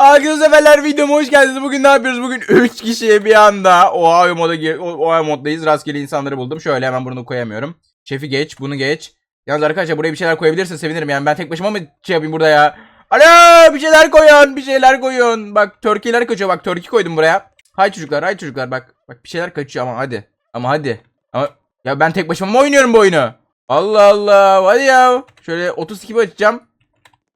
Arkadaşlar seferler videoma hoş geldiniz. Bugün ne yapıyoruz? Bugün 3 kişiye bir anda Oha moda gir- O- Oha moddayız. Rastgele insanları buldum. Şöyle hemen bunu koyamıyorum. Şefi geç, bunu geç. Yalnız arkadaşlar buraya bir şeyler koyabilirsin sevinirim. Yani ben tek başıma mı şey yapayım burada ya? Alo bir şeyler koyun, bir şeyler koyun. Bak törkiler kaçıyor. Bak törki koydum buraya. Hay çocuklar, hay çocuklar. Bak bak bir şeyler kaçıyor ama hadi. Ama hadi. Ama ya ben tek başıma mı oynuyorum bu oyunu? Allah Allah. Hadi ya. Şöyle 32 açacağım.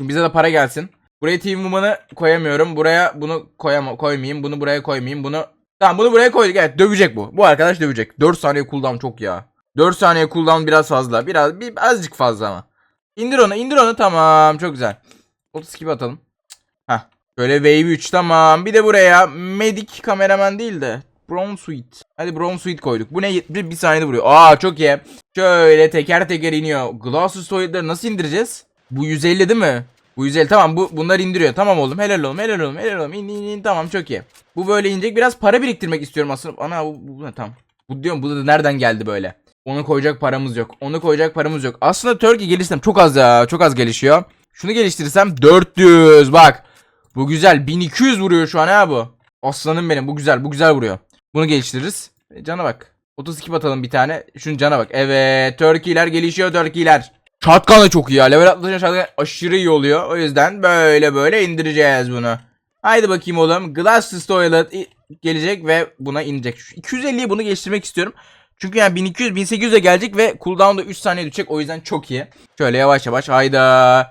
Bize de para gelsin. Buraya Team Woman'ı koyamıyorum. Buraya bunu koyama koymayayım. Bunu buraya koymayayım. Bunu Tamam bunu buraya koyduk. Evet dövecek bu. Bu arkadaş dövecek. 4 saniye cooldown çok ya. 4 saniye cooldown biraz fazla. Biraz bir azıcık fazla ama. İndir onu, indir onu. Tamam, çok güzel. 32 atalım. Heh. Böyle wave 3 tamam. Bir de buraya medic kameraman değil de Brown Suite. Hadi Brown Suite koyduk. Bu ne? Bir, bir saniyede vuruyor. Aa çok iyi. Şöyle teker teker iniyor. Glasses Toilet'ları nasıl indireceğiz? Bu 150 değil mi? Bu 150 tamam bu bunlar indiriyor. Tamam oğlum helal oğlum helal oğlum helal oğlum. İn, in, in, tamam çok iyi. Bu böyle inecek. Biraz para biriktirmek istiyorum aslında. Ana bu, bu, bu- tamam. Bu diyorum bu da nereden geldi böyle? Onu koyacak paramız yok. Onu koyacak paramız yok. Aslında Turkey geliştirsem çok az ya. Çok az gelişiyor. Şunu geliştirirsem 400 bak. Bu güzel. 1200 vuruyor şu an ha bu. Aslanım benim. Bu güzel. Bu güzel vuruyor. Bunu geliştiririz. E, cana bak. 32 atalım bir tane. Şunun cana bak. Evet. Turkey'ler gelişiyor. Turkey'ler. Shotgun da çok iyi ya. Level atlayınca shotgun aşırı iyi oluyor. O yüzden böyle böyle indireceğiz bunu. Haydi bakayım oğlum. Glasses Toilet gelecek ve buna inecek. Şu 250'yi bunu geliştirmek istiyorum. Çünkü yani 1200 1800'e gelecek ve cooldown da 3 saniye düşecek. O yüzden çok iyi. Şöyle yavaş yavaş. Hayda.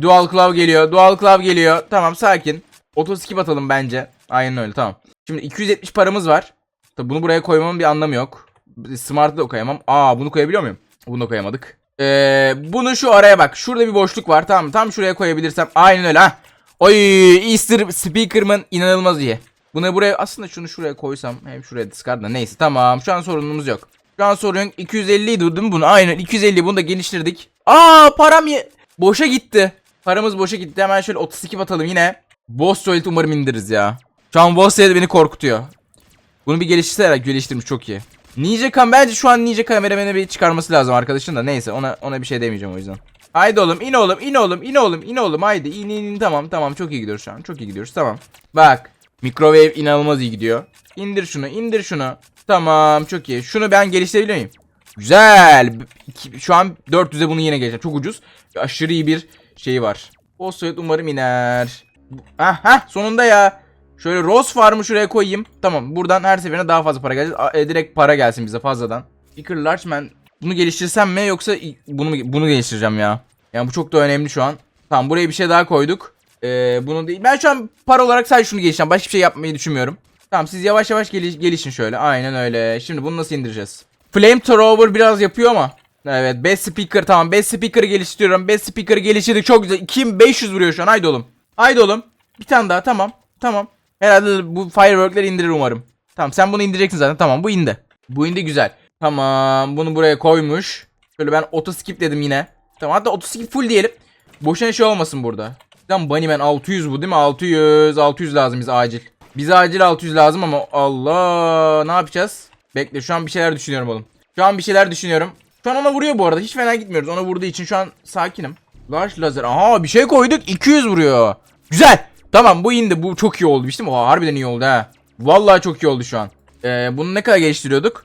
Dual Claw geliyor. Dual Claw geliyor. Tamam sakin. 32 atalım bence. Aynen öyle tamam. Şimdi 270 paramız var. Tabi bunu buraya koymamın bir anlamı yok. Smart'ı da koyamam. Aa bunu koyabiliyor muyum? Bunu da koyamadık. Ee, bunu şu araya bak. Şurada bir boşluk var. Tamam tam şuraya koyabilirsem. Aynen öyle ha. Oy Easter Speaker'ımın inanılmaz iyi. Bunu buraya aslında şunu şuraya koysam hem şuraya discard da neyse tamam şu an sorunumuz yok. Şu an sorun yok. 250 idi değil mi bunu? Aynen 250 bunu da geliştirdik. Aa param ye boşa gitti. Paramız boşa gitti. Hemen şöyle 32 atalım yine. Boss Toilet umarım indiririz ya. Şu an Boss Toilet beni korkutuyor. Bunu bir geliştirerek geliştirmiş çok iyi. Ninja Kam bence şu an Ninja kameramanı bir çıkarması lazım arkadaşın da neyse ona ona bir şey demeyeceğim o yüzden. Haydi oğlum in oğlum in oğlum in oğlum in oğlum haydi in in in tamam tamam çok iyi gidiyoruz şu an çok iyi gidiyoruz tamam. Bak microwave inanılmaz iyi gidiyor. İndir şunu indir şunu. Tamam çok iyi. Şunu ben geliştirebiliyor muyum? Güzel. Şu an 400'e bunu yine geleceğim. Çok ucuz. Aşırı iyi bir şey var. O Soyut umarım iner. Ah ha sonunda ya. Şöyle Rose Farm'ı şuraya koyayım. Tamam buradan her seferine daha fazla para gelecek. E, direkt para gelsin bize fazladan. Speaker Large Man. Bunu geliştirsem mi yoksa bunu bunu geliştireceğim ya. Yani bu çok da önemli şu an. Tamam buraya bir şey daha koyduk. Ee, bunu değil. Ben şu an para olarak sadece şunu geliştireceğim. Başka bir şey yapmayı düşünmüyorum. Tamam siz yavaş yavaş geliş- gelişin şöyle. Aynen öyle. Şimdi bunu nasıl indireceğiz? Flame Thrower biraz yapıyor ama. Evet Best Speaker tamam. Best Speaker'ı geliştiriyorum. Best Speaker'ı geliştirdik. Çok güzel. 2500 vuruyor şu an. Haydi oğlum. Haydi oğlum. Bir tane daha tamam. Tamam. Herhalde bu firework'leri indirir umarım. Tamam sen bunu indireceksin zaten. Tamam bu indi. Bu indi güzel. Tamam bunu buraya koymuş. Şöyle ben auto skip dedim yine. Tamam hatta auto skip full diyelim. Boşuna şey olmasın burada. Tamam Bunnyman 600 bu değil mi? 600. 600 lazım bize acil. Bize acil 600 lazım ama Allah ne yapacağız? Bekle şu an bir şeyler düşünüyorum oğlum. Şu an bir şeyler düşünüyorum. Şu an ona vuruyor bu arada. Hiç fena gitmiyoruz. Ona vurduğu için şu an sakinim. Large lazer. Aha bir şey koyduk. 200 vuruyor. Güzel. Tamam bu indi. Bu çok iyi oldu. Değil mi? Harbiden iyi oldu ha. Vallahi çok iyi oldu şu an. Ee, bunu ne kadar geliştiriyorduk?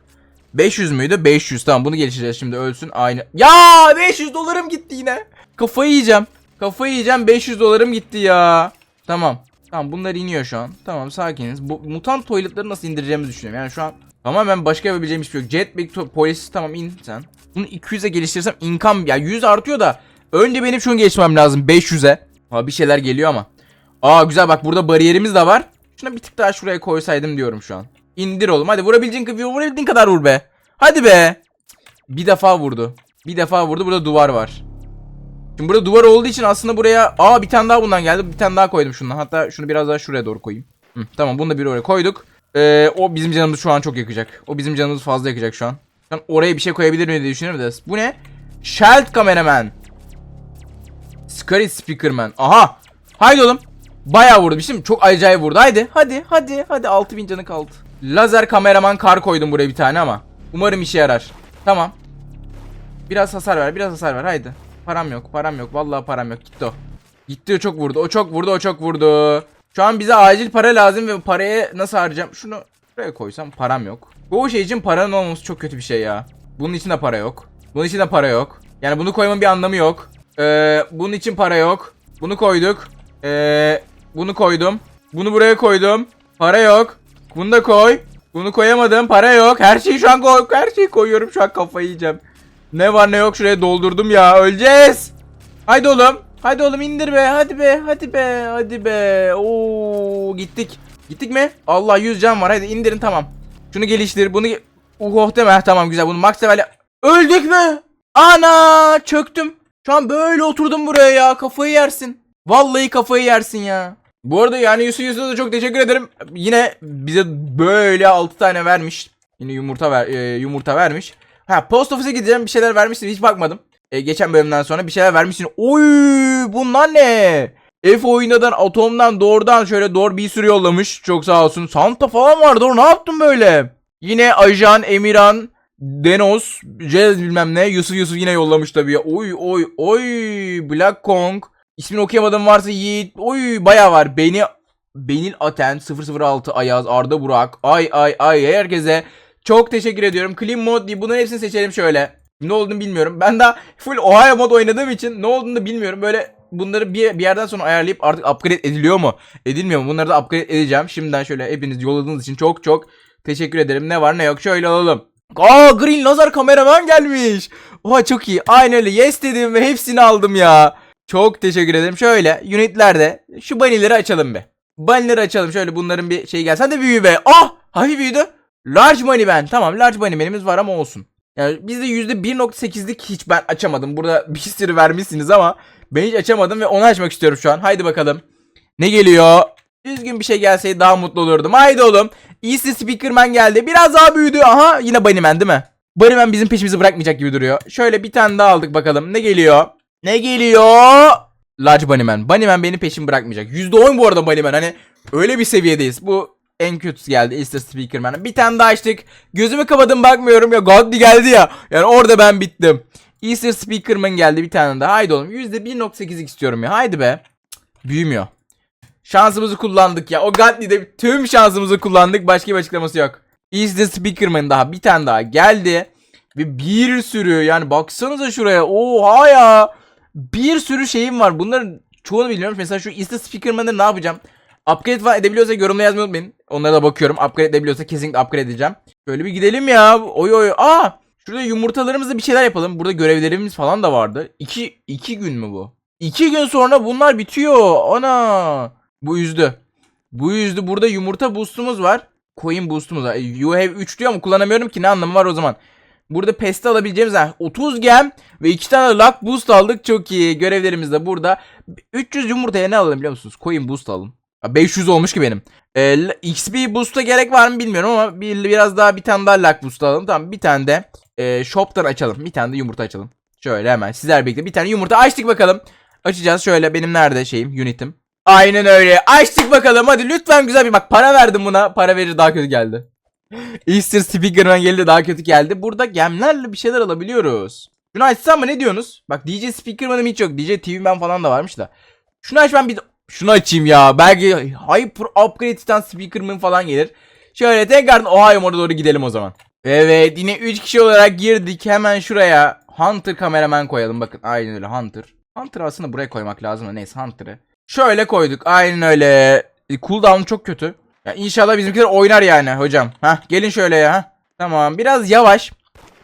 500 müydü? 500. Tamam bunu geliştireceğiz şimdi ölsün. Aynı. Ya 500 dolarım gitti yine. Kafayı yiyeceğim. Kafayı yiyeceğim. 500 dolarım gitti ya. Tamam. Tamam bunlar iniyor şu an. Tamam sakiniz. Bu mutant toiletları nasıl indireceğimizi düşünüyorum. Yani şu an tamamen başka yapabileceğim hiçbir şey yok. Jetpack to- polis tamam in sen. Bunu 200'e geliştirsem income ya 100 artıyor da önce benim şunu geçmem lazım 500'e. Ha bir şeyler geliyor ama. Aa güzel bak burada bariyerimiz de var. Şuna bir tık daha şuraya koysaydım diyorum şu an. İndir oğlum hadi vurabildiğin, vurabildiğin kadar vur be. Hadi be. Bir defa vurdu. Bir defa vurdu burada duvar var. Şimdi burada duvar olduğu için aslında buraya aa bir tane daha bundan geldi. Bir tane daha koydum şundan. Hatta şunu biraz daha şuraya doğru koyayım. Hı, tamam bunu da bir oraya koyduk. Ee, o bizim canımızı şu an çok yakacak. O bizim canımızı fazla yakacak şu an. Ben oraya bir şey koyabilir miyim diye düşünüyorum da. Bu ne? Sheld kameraman. Scary Speakerman. Aha. Haydi oğlum. Bayağı vurdu. Bir şey mi? Çok acayip vurdu. Haydi. Hadi. Hadi. Hadi. 6000 canı kaldı. Lazer kameraman kar koydum buraya bir tane ama. Umarım işe yarar. Tamam. Biraz hasar ver. Biraz hasar ver. Haydi. Param yok. Param yok. Vallahi param yok. Gitti o. Gitti o çok vurdu. O çok vurdu. O çok vurdu. Şu an bize acil para lazım ve parayı nasıl harcayacağım? Şunu buraya koysam param yok. Bu şey için paranın olmaması çok kötü bir şey ya. Bunun için de para yok. Bunun için de para yok. Yani bunu koymanın bir anlamı yok. Ee, bunun için para yok. Bunu koyduk. Ee, bunu koydum. Bunu buraya koydum. Para yok. Bunu da koy. Bunu koyamadım. Para yok. Her şeyi şu an koy. Her şeyi koyuyorum. Şu an kafayı yiyeceğim. Ne var ne yok şuraya doldurdum ya. Öleceğiz. Haydi oğlum. Haydi oğlum indir be. Hadi be. Hadi be. Hadi be. Oo gittik. Gittik mi? Allah 100 can var. Hadi indirin tamam. Şunu geliştir. Bunu ge- uh, oh deme. Tamam güzel. Bunu max level Öldük mü? Ana çöktüm. Şu an böyle oturdum buraya ya. Kafayı yersin. Vallahi kafayı yersin ya. Bu arada yani Yusuf Yusuf'a da çok teşekkür ederim. Yine bize böyle 6 tane vermiş. Yine yumurta ver, e, yumurta vermiş. Ha post office'e gideceğim bir şeyler vermişsin hiç bakmadım. E, geçen bölümden sonra bir şeyler vermişsin. Oy bunlar ne? F oyundan atomdan doğrudan şöyle doğru bir sürü yollamış. Çok sağ olsun. Santa falan var doğru ne yaptın böyle? Yine Ajan, Emirhan, Denos, Cez bilmem ne. Yusuf Yusuf yine yollamış tabii. Oy oy oy. Black Kong. İsmini okuyamadım varsa Yiğit. Oy bayağı var. Beni Benil Aten 006 Ayaz Arda Burak. Ay ay ay herkese çok teşekkür ediyorum. Clean mod diye bunların hepsini seçelim şöyle. Ne olduğunu bilmiyorum. Ben daha full Ohio mod oynadığım için ne olduğunu da bilmiyorum. Böyle bunları bir, bir yerden sonra ayarlayıp artık upgrade ediliyor mu? Edilmiyor mu? Bunları da upgrade edeceğim. Şimdiden şöyle hepiniz yolladığınız için çok çok teşekkür ederim. Ne var ne yok şöyle alalım. Aa Green Laser kameraman gelmiş. Oha çok iyi. Aynen öyle. Yes dedim ve hepsini aldım ya. Çok teşekkür ederim. Şöyle unitlerde şu banileri açalım be. Banileri açalım. Şöyle bunların bir şey gel. Sen de büyü be. Ah! Hafif büyüdü. Large money ben. Tamam large money benimiz var ama olsun. Yani bizde %1.8'lik hiç ben açamadım. Burada bir sürü vermişsiniz ama ben hiç açamadım ve onu açmak istiyorum şu an. Haydi bakalım. Ne geliyor? Düzgün bir şey gelseydi daha mutlu olurdum. Haydi oğlum. Easy Speakerman geldi. Biraz daha büyüdü. Aha yine Bunnyman değil mi? Bunnyman bizim peşimizi bırakmayacak gibi duruyor. Şöyle bir tane daha aldık bakalım. Ne geliyor? Ne geliyor? Large Bunnyman. Bunnyman benim peşimi bırakmayacak. %10 bu arada Bunnyman. Hani öyle bir seviyedeyiz. Bu en kötüsü geldi. Easter Speakerman. Bir tane daha açtık. Gözümü kapadım bakmıyorum ya. Godly geldi ya. Yani orada ben bittim. Easter Speakerman geldi bir tane daha. Haydi oğlum. %1.8'lik istiyorum ya. Haydi be. Büyümüyor. Şansımızı kullandık ya. O Godly'de tüm şansımızı kullandık. Başka bir açıklaması yok. Easter Speakerman daha bir tane daha geldi. Ve bir sürü yani baksanıza şuraya. Oha ya. Bir sürü şeyim var. Bunların çoğunu bilmiyorum. Mesela şu Easter Speakerman'ı ne yapacağım? Upgrade falan edebiliyorsa yorumla yazmayı unutmayın. Onlara da bakıyorum. Upgrade edebiliyorsa kesinlikle upgrade edeceğim. Şöyle bir gidelim ya. Oy oy. Aa! Şurada yumurtalarımızla bir şeyler yapalım. Burada görevlerimiz falan da vardı. İki, iki gün mü bu? İki gün sonra bunlar bitiyor. Ana! Bu üzdü. Bu yüzdü. Burada yumurta boostumuz var. Coin boostumuz var. You have 3 diyor ama kullanamıyorum ki ne anlamı var o zaman. Burada peste alabileceğimiz ha, 30 gem ve 2 tane luck boost aldık. Çok iyi. Görevlerimiz de burada. 300 yumurtaya ne alalım biliyor musunuz? Coin boost. Ha, 500 olmuş ki benim. Ee, XP boost'a gerek var mı bilmiyorum ama bir, biraz daha bir tane daha luck boost alalım. Tamam bir tane de e, shop'tan açalım. Bir tane de yumurta açalım. Şöyle hemen sizler birlikte bir tane yumurta açtık bakalım. Açacağız şöyle benim nerede şeyim unitim. Aynen öyle. Açtık bakalım hadi lütfen güzel bir bak para verdim buna. Para verir daha kötü geldi. Easter Speakerman geldi daha kötü geldi. Burada gemlerle bir şeyler alabiliyoruz. Şunu açsam mı ne diyorsunuz? Bak DJ Speakerman'ım hiç yok. DJ TV'men falan da varmış da. Şunu aç ben bir şunu açayım ya. Belki Hyper Upgrade'den Speakerman falan gelir. Şöyle tekrardan Ohio moda doğru gidelim o zaman. Evet yine 3 kişi olarak girdik. Hemen şuraya Hunter kameraman koyalım. Bakın aynen öyle Hunter. Hunter aslında buraya koymak lazım neyse Hunter'ı. Şöyle koyduk aynen öyle. E, Cooldown çok kötü. Ya inşallah bizimkiler oynar yani hocam. Hah gelin şöyle ya. Tamam biraz yavaş.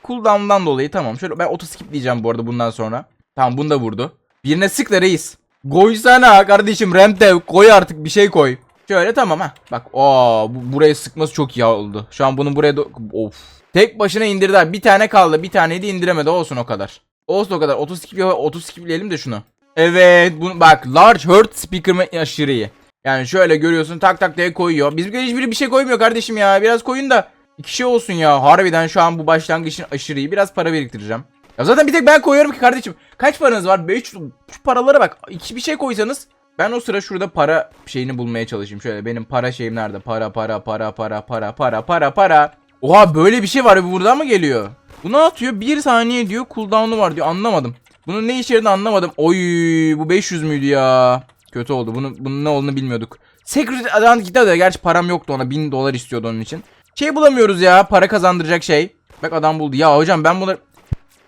Cooldown'dan dolayı tamam. Şöyle ben auto skip diyeceğim bu arada bundan sonra. Tamam bunu da vurdu. Birine sık da reis. Koysana kardeşim Remtev koy artık bir şey koy. Şöyle tamam ha. Bak aa bu, buraya sıkması çok iyi oldu. Şu an bunu buraya of. Tek başına indirdiler. Bir tane kaldı. Bir taneyi de indiremedi. Olsun o kadar. Olsun o kadar. 30 skip 30 skipleyelim de şunu. Evet bunu bak large hurt speaker aşırı iyi. Yani şöyle görüyorsun tak tak diye koyuyor. Bizimkiler hiçbiri bir şey koymuyor kardeşim ya. Biraz koyun da iki şey olsun ya. Harbiden şu an bu başlangıçın aşırı iyi. Biraz para biriktireceğim. Ya zaten bir tek ben koyuyorum ki kardeşim. Kaç paranız var? 500 şu paralara bak. İki bir şey koysanız ben o sıra şurada para şeyini bulmaya çalışayım. Şöyle benim para şeyim nerede? Para para para para para para para para. Oha böyle bir şey var. Bu buradan mı geliyor? Bu ne atıyor? Bir saniye diyor. Cooldown'u var diyor. Anlamadım. Bunun ne işe yaradığını anlamadım. Oy bu 500 müydü ya? Kötü oldu. Bunun, bunun ne olduğunu bilmiyorduk. Secret gitti de gerçi param yoktu ona 1000 dolar istiyordu onun için. Şey bulamıyoruz ya para kazandıracak şey. Bak adam buldu. Ya hocam ben bunları...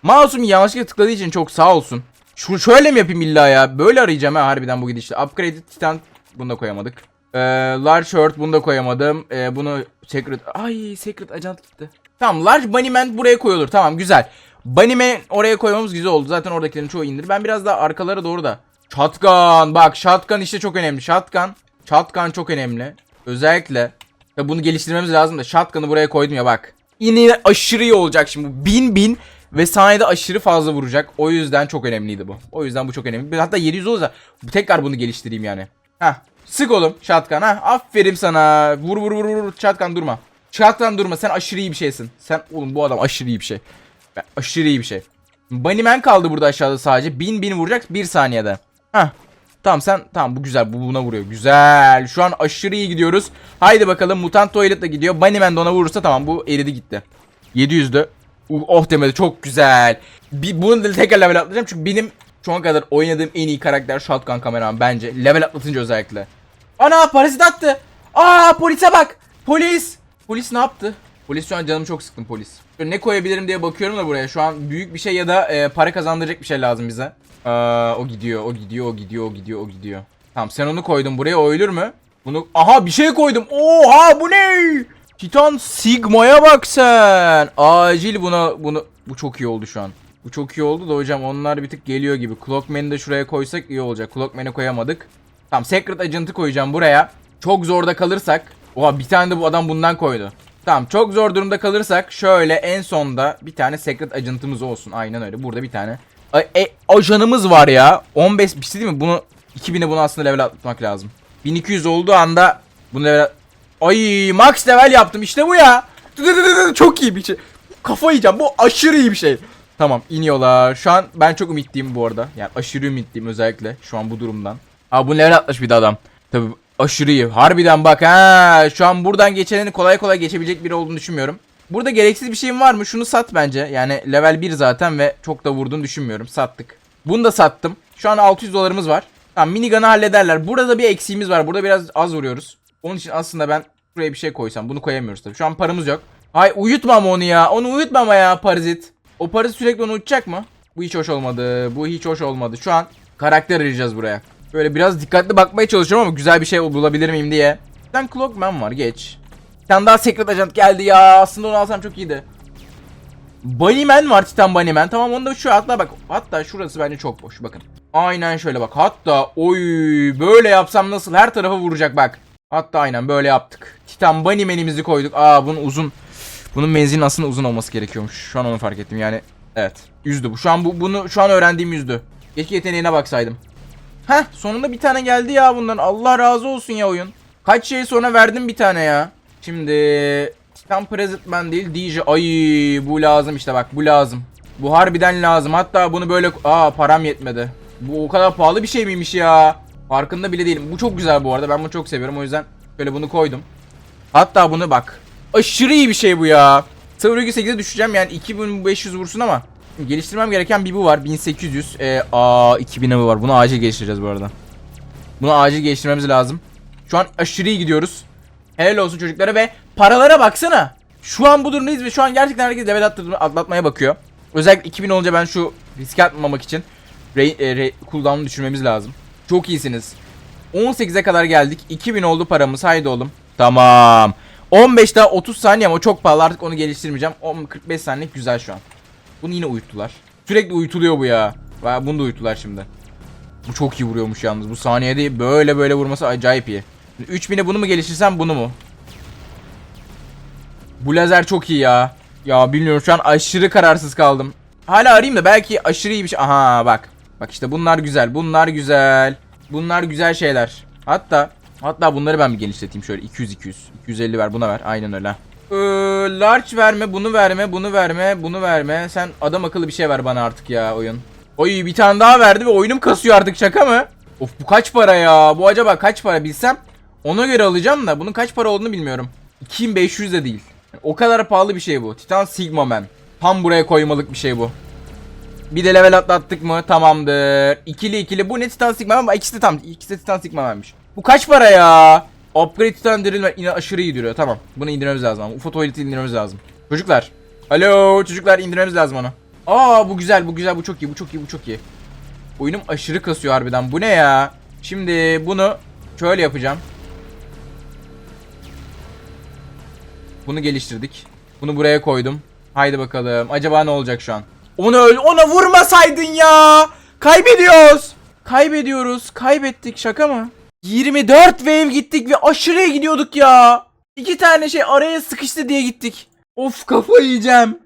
Mouse'um yanlışlıkla tıkladığı için çok sağ olsun. Şu şöyle mi yapayım illa ya? Böyle arayacağım ha harbiden bu gidişle. Upgraded Titan bunu da koyamadık. Ee, large Shirt bunu da koyamadım. Ee, bunu Secret... Ay Secret Agent gitti. Tamam Large Bunny Man buraya koyulur. Tamam güzel. Bunny Man oraya koymamız güzel oldu. Zaten oradakilerin çoğu indir. Ben biraz daha arkalara doğru da. Shotgun. Bak shotgun işte çok önemli. Shotgun. Shotgun çok önemli. Özellikle. Ya bunu geliştirmemiz lazım da. Shotgun'ı buraya koydum ya bak. Yine aşırı iyi olacak şimdi. Bin bin ve saniyede aşırı fazla vuracak. O yüzden çok önemliydi bu. O yüzden bu çok önemli. Hatta 700 olursa tekrar bunu geliştireyim yani. Hah. Sık oğlum shotgun ha. Aferin sana. Vur vur vur vur. Shotgun durma. Shotgun durma. Sen aşırı iyi bir şeysin. Sen oğlum bu adam aşırı iyi bir şey. Ben- Aşırı iyi bir şey. Bunnyman kaldı burada aşağıda sadece. Bin bin vuracak bir saniyede. Hah. Tamam sen tamam bu güzel bu buna vuruyor. Güzel. Şu an aşırı iyi gidiyoruz. Haydi bakalım mutant tuvalet de gidiyor. Bunnyman de ona vurursa tamam bu eridi gitti. 700'dü. Uh, oh demedi çok güzel. Bir, bunu da tekrar level atlayacağım çünkü benim şu ana kadar oynadığım en iyi karakter Shotgun kameraman bence. Level atlatınca özellikle. Ana parazit attı. Aa polise bak. Polis. Polis ne yaptı? Polis şu an canımı çok sıktım polis. Ne koyabilirim diye bakıyorum da buraya. Şu an büyük bir şey ya da e, para kazandıracak bir şey lazım bize. Aa, o gidiyor, o gidiyor, o gidiyor, o gidiyor, o gidiyor. Tamam sen onu koydun buraya o ölür mü? Bunu aha bir şey koydum. Oha bu ne? Titan Sigma'ya bak sen. Acil buna bunu bu çok iyi oldu şu an. Bu çok iyi oldu da hocam onlar bir tık geliyor gibi. Clockman'i de şuraya koysak iyi olacak. Clockman'i koyamadık. Tamam Secret Agent'ı koyacağım buraya. Çok zorda kalırsak. Oha bir tane de bu adam bundan koydu. Tamam çok zor durumda kalırsak şöyle en sonda bir tane Secret Agent'ımız olsun. Aynen öyle. Burada bir tane. A- e, ajanımız var ya. 15 bir şey değil mi? Bunu 2000'e bunu aslında level atmak lazım. 1200 olduğu anda bunu level Ay max level yaptım işte bu ya. Çok iyi bir şey. Kafa yiyeceğim. Bu aşırı iyi bir şey. Tamam iniyorlar. Şu an ben çok ümitliyim bu arada. Yani aşırı ümitliyim özellikle şu an bu durumdan. Aa bu level atmış bir de adam. Tabi aşırı iyi. Harbiden bak ha. Şu an buradan geçenin kolay kolay geçebilecek biri olduğunu düşünmüyorum. Burada gereksiz bir şeyim var mı? Şunu sat bence. Yani level 1 zaten ve çok da vurduğunu düşünmüyorum. Sattık. Bunu da sattım. Şu an 600 dolarımız var. Tamam minigun'ı hallederler. Burada bir eksiğimiz var. Burada biraz az vuruyoruz. Onun için aslında ben buraya bir şey koysam. Bunu koyamıyoruz tabii. Şu an paramız yok. Ay uyutma ama onu ya. Onu uyutma ama ya parazit. O parazit sürekli onu uçacak mı? Bu hiç hoş olmadı. Bu hiç hoş olmadı. Şu an karakter arayacağız buraya. Böyle biraz dikkatli bakmaya çalışıyorum ama güzel bir şey bulabilir miyim diye. Bir tane Clockman var geç. Bir tane daha Secret Agent geldi ya. Aslında onu alsam çok iyiydi. Bunnyman var Titan Bunnyman. Tamam onu da şu hatta bak. Hatta şurası bence çok boş bakın. Aynen şöyle bak. Hatta oy böyle yapsam nasıl her tarafa vuracak bak. Hatta aynen böyle yaptık. Titan Bunnyman'imizi koyduk. Aa bunun uzun. Bunun menzilin aslında uzun olması gerekiyormuş. Şu an onu fark ettim yani. Evet. Yüzdü bu. Şu an bu bunu şu an öğrendiğim yüzdü. Keşke yeteneğine baksaydım. Heh sonunda bir tane geldi ya bundan. Allah razı olsun ya oyun. Kaç şey sonra verdim bir tane ya. Şimdi Titan Presentman değil DJ. Ay bu lazım işte bak bu lazım. Bu harbiden lazım. Hatta bunu böyle... Aa param yetmedi. Bu o kadar pahalı bir şey miymiş ya? Farkında bile değilim. Bu çok güzel bu arada. Ben bunu çok seviyorum. O yüzden böyle bunu koydum. Hatta bunu bak. Aşırı iyi bir şey bu ya. 0.8'e düşeceğim yani 2500 vursun ama. Geliştirmem gereken bir bu var. 1800. Ee, aa 2000'e bu var. Bunu acil geliştireceğiz bu arada. Bunu acil geliştirmemiz lazım. Şu an aşırı iyi gidiyoruz. Helal olsun çocuklara ve paralara baksana. Şu an bu durumdayız ve şu an gerçekten herkes level atlatmaya bakıyor. Özellikle 2000 olunca ben şu riske atmamak için re, e, re, cooldown'u düşürmemiz lazım. Çok iyisiniz. 18'e kadar geldik. 2000 oldu paramız. Haydi oğlum. Tamam. 15 daha 30 saniye ama çok pahalı artık onu geliştirmeyeceğim. 10 45 saniye güzel şu an. Bunu yine uyuttular. Sürekli uyutuluyor bu ya. Bunu da uyuttular şimdi. Bu çok iyi vuruyormuş yalnız. Bu saniyede böyle böyle vurması acayip iyi. 3000'e bunu mu geliştirsem bunu mu? Bu lazer çok iyi ya. Ya bilmiyorum şu an aşırı kararsız kaldım. Hala arayayım da belki aşırı iyi bir şey. Aha bak. Bak işte bunlar güzel. Bunlar güzel. Bunlar güzel şeyler. Hatta hatta bunları ben bir genişleteyim şöyle 200 200. 250 ver buna ver. Aynen öyle. Ee, large verme, bunu verme, bunu verme, bunu verme. Sen adam akıllı bir şey ver bana artık ya oyun. Oy bir tane daha verdi ve oyunum kasıyor artık şaka mı? Of bu kaç para ya? Bu acaba kaç para bilsem ona göre alacağım da bunun kaç para olduğunu bilmiyorum. 2500 de değil. O kadar pahalı bir şey bu. Titan Sigma Man. Tam buraya koymalık bir şey bu. Bir de level atlattık mı? Tamamdır. İkili ikili. Bu ne Titan Sigma Man? İkisi de tam. İkisi de Titan Sigma Man'miş. Bu kaç para ya? Upgrade tutan dirilme yine aşırı iyi duruyor. Tamam. Bunu indirmemiz lazım ama. UFO tuvaleti indirmemiz lazım. Çocuklar. Alo çocuklar indirmemiz lazım onu. Aa bu güzel bu güzel bu çok iyi bu çok iyi bu çok iyi. Oyunum aşırı kasıyor harbiden. Bu ne ya? Şimdi bunu şöyle yapacağım. Bunu geliştirdik. Bunu buraya koydum. Haydi bakalım. Acaba ne olacak şu an? Onu öl ona vurmasaydın ya. Kaybediyoruz. Kaybediyoruz. Kaybettik. Şaka mı? 24 wave gittik ve aşırıya gidiyorduk ya. İki tane şey araya sıkıştı diye gittik. Of kafa yiyeceğim.